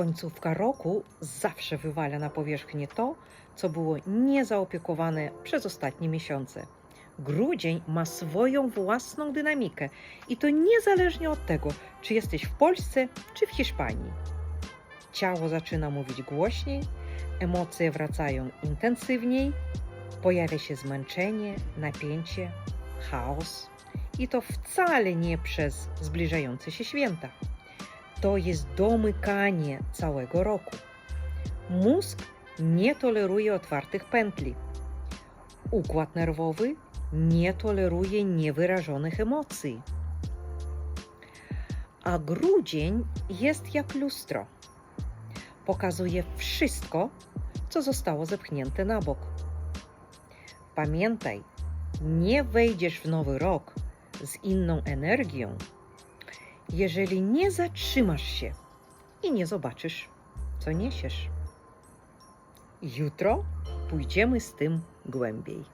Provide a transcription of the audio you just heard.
Końcówka roku zawsze wywala na powierzchnię to, co było niezaopiekowane przez ostatnie miesiące. Grudzień ma swoją własną dynamikę i to niezależnie od tego, czy jesteś w Polsce czy w Hiszpanii. Ciało zaczyna mówić głośniej, emocje wracają intensywniej, pojawia się zmęczenie, napięcie, chaos i to wcale nie przez zbliżające się święta. To jest domykanie całego roku. Mózg nie toleruje otwartych pętli. Układ nerwowy nie toleruje niewyrażonych emocji. A grudzień jest jak lustro. Pokazuje wszystko, co zostało zepchnięte na bok. Pamiętaj, nie wejdziesz w nowy rok z inną energią, jeżeli nie zatrzymasz się i nie zobaczysz, co niesiesz. Jutro pójdziemy z tym głębiej.